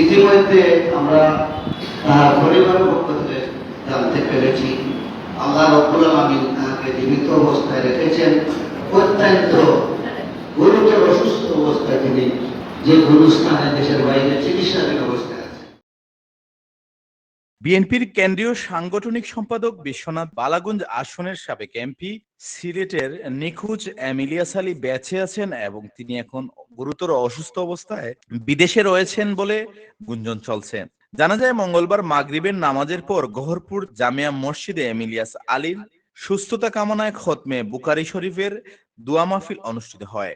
ইতিমধ্যে আমরা তার পরিবারের পক্ষ থেকে জানতে পেরেছি। আল্লাহ রব্বুল আলমিন তাকে জীবিত অবস্থায় রেখেছেন। অত্যন্ত গুরুতর অসুস্থ অবস্থায় তিনি যে গুরুস্থানে দেশের বাইরে চিকিৎসাধীন অবস্থায় আছেন বিএনপির কেন্দ্রীয় সাংগঠনিক সম্পাদক বিশ্বনাথ বালাগঞ্জ আসনের সাবেক এমপি, সিলেটের নিখোঁজ এমিলিয়াস আলী বেঁচে আছেন এবং তিনি এখন গুরুতর অসুস্থ অবস্থায় বিদেশে রয়েছেন বলে গুঞ্জন চলছে। জানা যায়, মঙ্গলবার মাগরিবের নামাজের পর গহরপুর জামিয়া মসজিদে এমিলিয়াস আলীর সুস্থতা কামনায় খতমে বুকারি শরীফের দোয়া মাহফিল অনুষ্ঠিত হয়।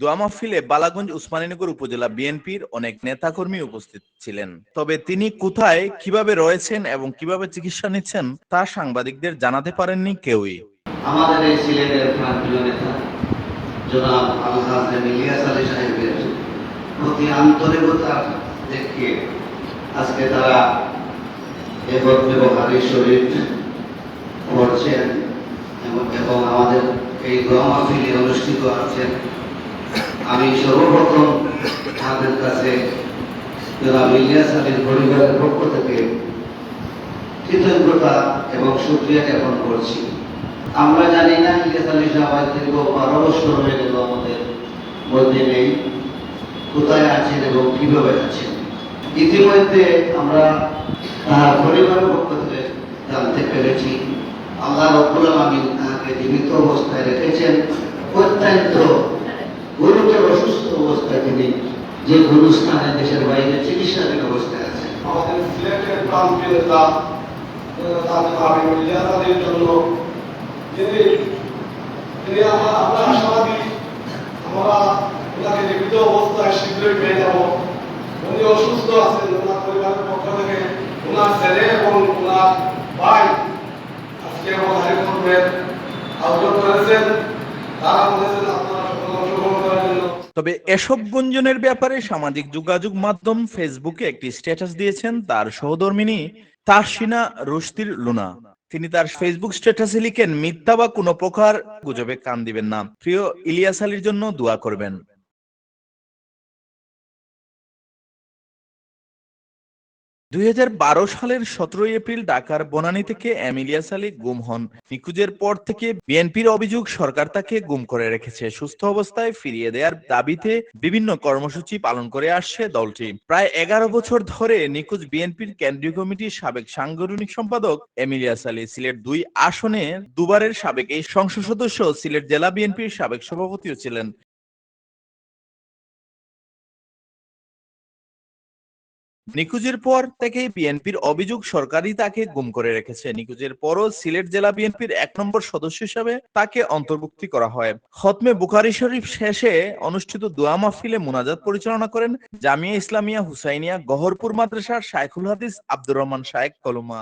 দোয়া মাহফিলে বালাগঞ্জ উসমানীনগর উপজেলা বিএনপির অনেক নেতাকর্মী উপস্থিত ছিলেন। তবে তিনি কোথায়, কীভাবে রয়েছেন এবং কীভাবে চিকিৎসা নিচ্ছেন, তা সাংবাদিকদের জানাতে পারেননি কেউই। আমাদের এই সিলেটের প্রান্তীয় নেতা, জনাব আলহাজ ইলিয়াস আলী সাহেবের প্রতি আন্তরিকতা দেখিয়ে আজকে তারা এবার ব্যবহারী শরীর করছেন এবং আমাদের এই দোয়া মাহফিলে অনুষ্ঠিত আছেন আমি সর্বপ্রথম তাদের কাছে জনাব ইলিয়াস আলীর পরিবারের পক্ষ থেকে কৃতজ্ঞতা এবং সুক্রিয়া জ্ঞাপন করছি। আমরা জানি না ইলিয়াস আলী সাহেব দীর্ঘ বারো বছর হয়ে গেল আমাদের মধ্যে নেই। কোথায় আছেন এবং কীভাবে আছেন? ইতিমধ্যে আমরা তার পরিবারের পক্ষ থেকে জানতে পেরেছি। আল্লাহ রব্বুল আলমিন তাকে জীবিত অবস্থায় রেখেছেন। অত্যন্ত গুরুতর অসুস্থ অবস্থায় তিনি যে গুরুস্থানে দেশের বাইরে চিকিৎসাধীন অবস্থায় আছেন আমাদের সিলেটের প্রান্তীয় নেতা তাদের জন্য যিনি তিনি আমরা আমরা আশাবাদী, আমরা ওনাকে জীবিত অবস্থায় শীঘ্রই পেয়ে যাব। উনি অসুস্থ আছেন, ওনার পরিবারের পক্ষ থেকে, ওনার ছেলে এবং ওনার ভাই আজকে আমাদের করবেন আয়োজন করেছেন তারা বলেছেন আপনারা সকল অংশগ্রহণ করার জন্য তবে এসব গুঞ্জনের ব্যাপারে সামাজিক যোগাযোগ মাধ্যম ফেসবুকে একটি স্ট্যাটাস দিয়েছেন তার সহধর্মিনী তারসিনা রুস্তির লুনা। তিনি তার ফেসবুক স্ট্যাটাসে লিখেন, মিথ্যা বা কোনো প্রকার গুজবে কান দিবেন না। প্রিয় ইলিয়াস আলীর জন্য দোয়া করবেন। দুই সালের সতেরোই এপ্রিল ঢাকার বনানী থেকে এমিলিয়াস আলী গুম হন। নিখোঁজের পর থেকে বিএনপির অভিযোগ সরকার তাকে গুম করে রেখেছে। সুস্থ অবস্থায় ফিরিয়ে দেওয়ার দাবিতে বিভিন্ন কর্মসূচি পালন করে আসছে দলটি। প্রায় এগারো বছর ধরে নিখোঁজ বিএনপির কেন্দ্রীয় কমিটির সাবেক সাংগঠনিক সম্পাদক এমিলিয়া সালি সিলেট দুই আসনে দুবারের সাবেক এই সংসদ সদস্য, সিলেট জেলা বিএনপির সাবেক সভাপতিও ছিলেন। নিখোঁজের পর থেকে বিএনপির অভিযোগ সরকারই তাকে গুম করে রেখেছে। নিখোঁজের পরও সিলেট জেলা বিএনপির এক নম্বর সদস্য হিসাবে তাকে অন্তর্ভুক্তি করা হয়। খতমে বুখারি শরীফ শেষে অনুষ্ঠিত দোয়া মাহফিলে মোনাজাত পরিচালনা করেন জামিয়া ইসলামিয়া হুসাইনিয়া, গহরপুর মাদ্রাসার শাইখুল হাদিস আব্দুর রহমান শায়েক কলুমা।